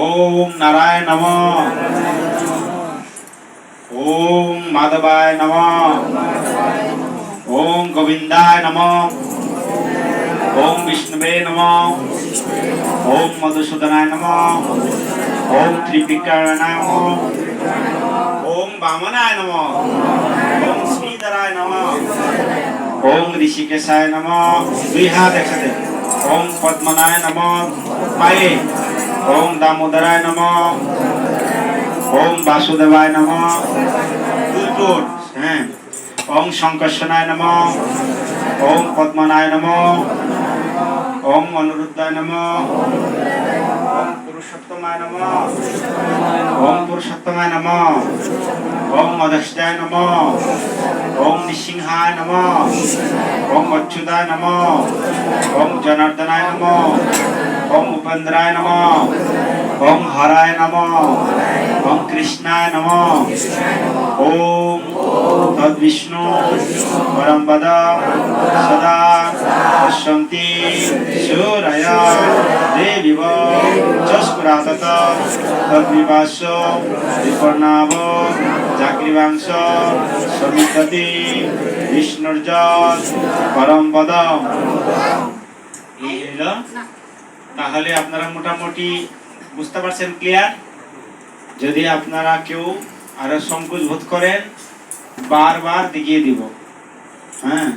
নারায়ণ নম। ওম মাধবায় নম। ওম গোবিন্দায় নম। ওম বিষ্ণুবে নম। ওম মধুসূদনায় নম। ওম ত্রিপিকায় নম। ওম বামনায় নম। ওম শ্রীধরায় নম। ওম ঋষিকেশায় নম। দুই হাত একসাথে। ওম পদ্মনায় নম। পায়ে ওম দামোদরায় নম। ওম বাসুদেবায় নম। দুই হ্যাঁ। ওম শঙ্কর্ষণায় নম। ওম পদ্মনায় নম। ওম অনুরুদ্ধায় নম। ওম পুরুষোত্তমায় নম। ওম পুরুষোত্তমায় নম। ওম মদস্যায় নম। ওম নৃসিংহায় নম। ওম অচ্যুতায় নম। ওম জনার্দনায় নম। ওম উপেন্দ্রায় নম। ওম হরায় নম। ওম কৃষ্ণায় নম। ওম তদ্বিষ্ণু পরম পদ সদা পশ্যন্তি সূরয় দেবিব চস্কুরাতত তদ্বিপাস্য বিপর্ণাব চাকরিবাংশ সমিততি বিষ্ণুর্য পরম পদ এই হলো তাহলে আপনারা মোটামুটি বুঝতে পারছেন ক্লিয়ার যদি আপনারা কেউ আরও সংকোচ বোধ করেন, বারবার দেখিয়ে দিব। হ্যাঁ?